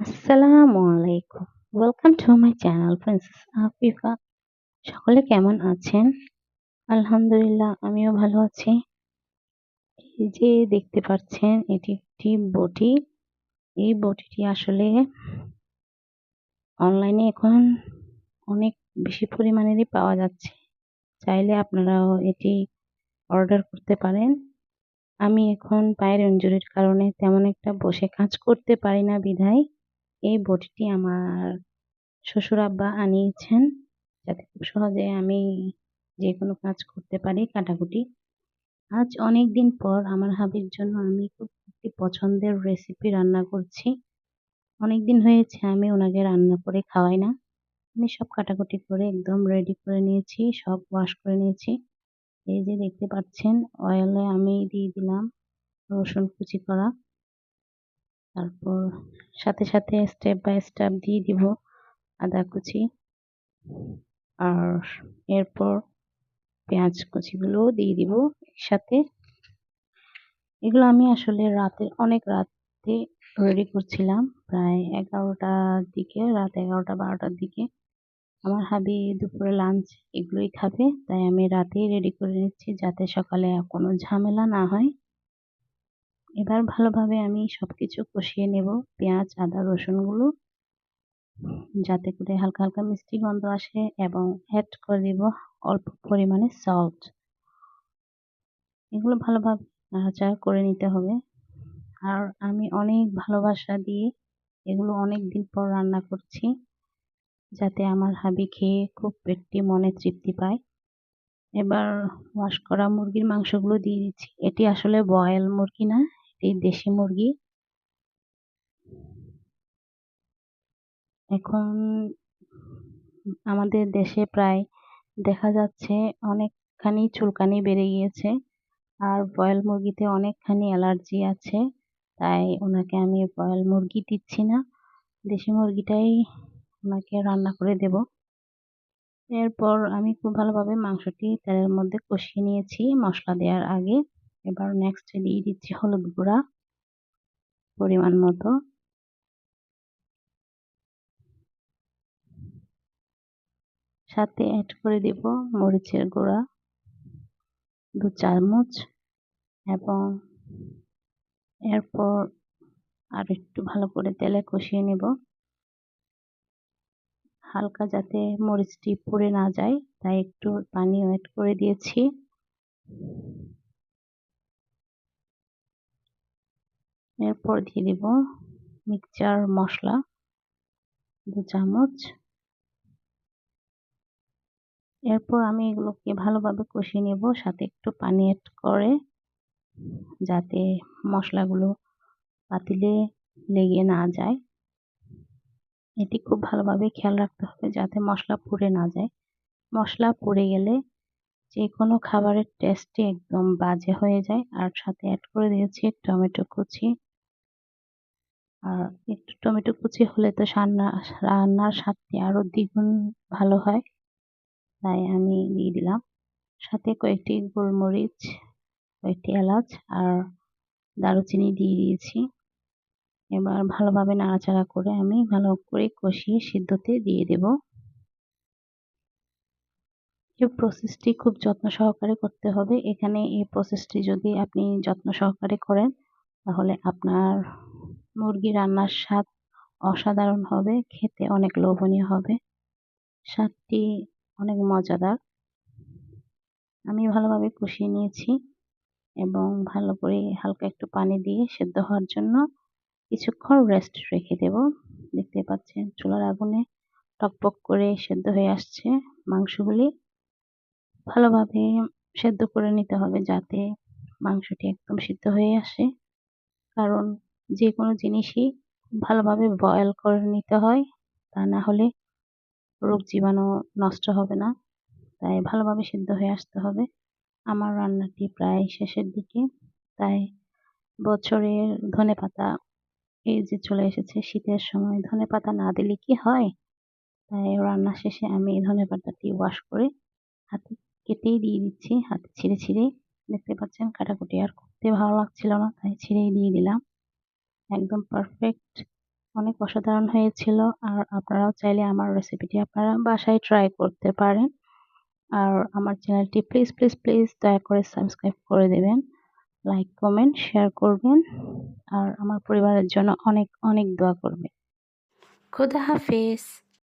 আসসালামু আলাইকুম। Welcome to my channel princess Afifa সকলে কেমন আছেন? আলহামদুলিল্লাহ, আমিও ভালো আছি। এই যে দেখতে পাচ্ছেন, এটি একটি বটি। এই বটিটি আসলে অনলাইনে এখন অনেক বেশি পরিমাণেরই পাওয়া যাচ্ছে। চাইলে আপনারাও এটি অর্ডার করতে পারেন। আমি এখন পায়ের ইনজুরির কারণে তেমন একটা বসে কাজ করতে পারি না বিধায়। এই বটিটি আমার শ্বশুর আব্বা আনিয়েছেন যাতে খুব সহজে আমি যে কোনো কাজ করতে পারি কাটাকুটি। আজ অনেক দিন পর আমার হাবির জন্য আমি খুব একটি পছন্দের রেসিপি রান্না করছি। অনেক দিন হয়েছে আমি ওনাকে রান্না করে খাওয়াই না। আমি সব কাটাকুটি করে একদম রেডি করে নিয়েছি, সব ওয়াশ করে নিয়েছি। এই যে দেখতে পাচ্ছেন অয়েলে আমি দিয়ে দিলাম রসুন কুচি করা। তারপর সাথে সাথে স্টেপ বাই স্টেপ দিয়ে দিব আদা কুচি। আর এরপর পেঁয়াজ কুচিগুলোও দিয়ে দিব একসাথে। এগুলো আমি আসলে রাতে, অনেক রাতে রেডি করছিলাম, প্রায় এগারোটার দিকে, রাত এগারোটা বারোটার দিকে। আমার হাবি দুপুরে লাঞ্চ এগুলোই খাবে, তাই আমি রাতেই রেডি করে নিচ্ছি যাতে সকালে কোনো ঝামেলা না হয়। এবার ভালোভাবে আমি সবকিছু কষিয়ে নেব। পেঁয়াজ, আদা, রসুনগুলো যাতে করে হালকা হালকা মিষ্টি গন্ধ আসে এবং অ্যাড করে দিব অল্প পরিমাণে সল্ট এগুলো ভালোভাবে নাড়াচাড়া করে নিতে হবে। আর আমি অনেক ভালোবাসা দিয়ে এগুলো অনেক দিন পর রান্না করছি, যাতে আমার হাবি খেয়ে খুব পেটটি মনে তৃপ্তি পায়। এবার ওয়াশ করা মুরগির মাংসগুলো দিয়ে দিচ্ছি। এটি আসলে বয়েল মুরগি না এটি দেশি মুরগি। এখন আমাদের দেশে প্রায় দেখা যাচ্ছে অনেকখানি চুলকানি বেড়ে গিয়েছে আর বয়েল মুরগিতে অনেকখানি অ্যালার্জি আছে, তাই ওনাকে আমি বয়েল মুরগি দিচ্ছি না। দেশি মুরগিটাই ওনাকে রান্না করে দেব। এরপর আমি খুব ভালোভাবে মাংসটি তেলের মধ্যে কষিয়ে নিয়েছি। মশলা দেওয়ার আগে এবার নেক্সট দিয়ে দিচ্ছি হলুদ গুঁড়া পরিমাণ মতো। সাথে অ্যাড করে দিব মরিচের গুঁড়া, দু চামচ এবং এরপর আর একটু ভালো করে তেলে কষিয়ে নেব। হালকা যাতে মরিচটি পুড়ে না যায়, তাই একটু পানি অ্যাড করে দিয়েছি। এরপর দিয়ে দিব মিক্সচার মশলা, দু চামচ। এরপর আমি এগুলোকে ভালোভাবে কষিয়ে নেব, সাথে একটু পানি অ্যাড করে, যাতে মশলাগুলো পাতিলে লেগে না যায়। এটি খুব ভালোভাবে খেয়াল রাখতে হবে যাতে মশলা পুড়ে না যায়। মশলা পুড়ে গেলে যে কোনো খাবারের টেস্টই একদম বাজে হয়ে যায়। আর সাথে অ্যাড করে দিয়েছি টমেটো কুচি। আর একটু টমেটো কুচি হলে তো রান্না রান্নার স্বাদটি আরও দ্বিগুণ ভালো হয়। তাই আমি দিয়ে দিলাম। সাথে কয়েকটি গোলমরিচ, কয়েকটি এলাচ আর দারুচিনি দিয়ে দিয়েছি। এবার ভালোভাবে নাড়াচাড়া করে আমি ভালো করে কষিয়ে সিদ্ধতে দিয়ে দেব। এই প্রসেসটি খুব যত্ন সহকারে করতে হবে। এখানে এই প্রসেসটি যদি আপনি যত্ন সহকারে করেন, তাহলে আপনার মুরগি রান্নার স্বাদ অসাধারণ হবে, খেতে অনেক লোভনীয় হবে। স্বাদটি অনেক মজাদার। আমি ভালোভাবে কষিয়ে নিয়েছি এবং ভালো করে হালকা একটু পানি দিয়ে সেদ্ধ হওয়ার জন্য কিছুক্ষণ রেস্ট রেখে দেব। দেখতে পাচ্ছেন চুলার আগুনে টকপক করে সেদ্ধ হয়ে আসছে মাংসগুলি। ভালোভাবে সেদ্ধ করে নিতে হবে যাতে মাংসটি একদম সিদ্ধ হয়ে আসে। কারণ যে কোনো জিনিসই ভালোভাবে বয়েল করে নিতে হয়, তা না হলে রোগ জীবাণু নষ্ট হবে না। তাই ভালোভাবে সিদ্ধ হয়ে আসতে হবে। আমার রান্নাটি প্রায় শেষের দিকে। তাই বছরের ধনে পাতা, এই যে চলে এসেছে শীতের সময়, ধনে পাতা না দিলে কি হয়? তাই রান্না শেষে আমি এই ধনে পাতাটি ওয়াশ করে হাতে কেটেই দিয়ে দিচ্ছি। হাতে ছিঁড়ে ছিঁড়ে দেখতে পাচ্ছেন কাটাকুটি আর করতে ভালো লাগছিল না, তাই ছিঁড়েই দিয়ে দিলাম। একদম পারফেক্ট অনেক অসাধারণ হয়েছিল। আর আপনারাও চাইলে আমার রেসিপিটি আপনারা বাসায় ট্রাই করতে পারেন। আর আমার চ্যানেলটি প্লিজ প্লিজ প্লিজ দয়া করে সাবস্ক্রাইব করে দেবেন। লাইক কমেন্ট শেয়ার করবেন। আর আমার পরিবারের জন্য অনেক অনেক দোয়া করবেন। খুদা হাফিজ।